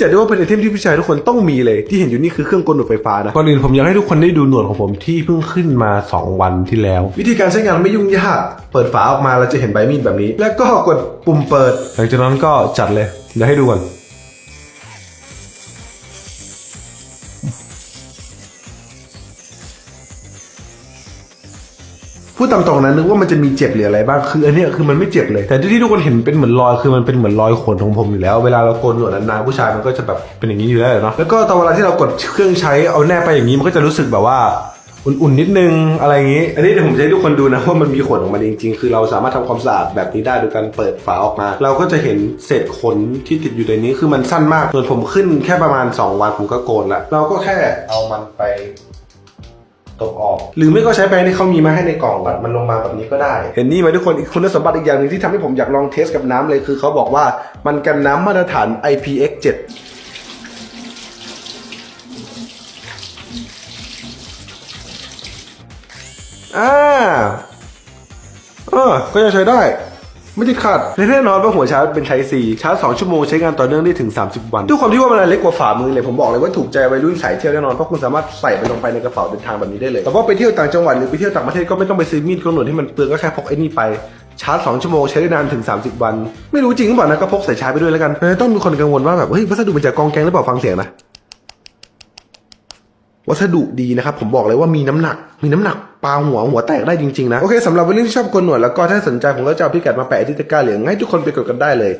จัดได้ว่าเป็นไอเทมที่ผู้ชายทุกคนต้องมีเลยที่เห็นอยู่นี่คือเครื่องกลหนวดไฟฟ้านะก่อนอื่นผมอยากให้ทุกคนได้ดูหนวดของผมที่เพิ่งขึ้นมา 2 วันที่แล้ว วิธีการใช้งานไม่ยุ่งยากเปิดฝาออกมาเราจะเห็นใบมีดแบบนี้ แล้วก็กดปุ่มเปิด หลังจากนั้นก็จัดเลยเดี๋ยวให้ดูก่อน พูดตามตรงนะนึกว่ามันจะมีเจ็บหรืออะไรบ้างคืออันเนี้ยคือมันไม่เจ็บเลย แต่ที่ทุกคนเห็นเป็นเหมือนรอยคือมันเป็นเหมือนรอยขนของผมอยู่แล้ว เวลาเราโกนหนวดนานๆผู้ชายมันก็จะแบบเป็นอย่างนี้อยู่แล้วเนาะแล้วก็ตอนเวลาที่เรากดเครื่องใช้เอาแนบไปอย่างนี้มันก็จะรู้สึกแบบว่าอุ่นๆนิดนึงอะไรอย่างนี้ อันนี้เดี๋ยวผมจะให้ทุกคนดูนะว่ามันมีขนออกมาจริงๆ คือเราสามารถทำความสะอาดแบบนี้ได้โดยการเปิดฝาออกมา เราก็จะเห็นเศษขนที่ติดอยู่ในนี้คือมันสั้นมากส่วนผมขึ้นแค่ประมาณ 2 วันผมก็โกนละเราก็แค่เอามันไป ตกออก หรือไม่ก็ใช้แปรงที่เขามีมาให้ในกล่องบัดมันลงมาแบบนี้ก็ได้ เห็นนี่ไหมทุกคนอีกคุณสมบัติอีกอย่างหนึ่งที่ทำให้ผมอยากลองเทสกับน้ำเลยคือเขาบอกว่ามันกันน้ำมาตรฐาน IPX7 อ่าเออก็ยังใช้ได้ ไม่ติดขัดและแน่นอนว่าหัวชาร์จเป็นไทซีชาร์จ 2 ชั่วโมงใช้งานต่อเนื่องได้ถึง 30 วันด้วยความที่ว่ามันเล็กกว่าฝ่ามือเลยผมบอกเลยว่าถูกใจวัยรุ่นสายเที่ยวแน่นอนเพราะคุณสามารถใส่ไปลงไปในกระเป๋าเดินทางแบบนี้ได้เลยแต่ว่าไปเที่ยวต่างจังหวัดหรือไปเที่ยวต่างประเทศก็ไม่ต้องไปซื้อมีดกำหนดที่มันเปลืองก็แค่พกไอ้นี่ไปชาร์จ 2 ชั่วโมงใช้ได้นานถึง 30 วัน ไม่รู้จริงหรือเปล่านะก็พกใส่ชาร์จไปด้วยแล้วกัน ต้องมีคนกังวลว่าแบบเฮ้ยวัสดุมันจะกองแกงหรือเปล่าฟังเสียงนะ วัสดุดีนะครับ ผมบอกเลยว่ามีน้ำหนัก มีน้ำหนักปลาหัวหัวแตกได้จริงๆนะ โอเคสำหรับวัยรุ่นที่ชอบคนหนวดแล้วก็ถ้าสนใจผมก็จะเอาพิกัดมาแปะที่ตะกร้าเหลืองให้ทุกคนไปกดกันได้เลย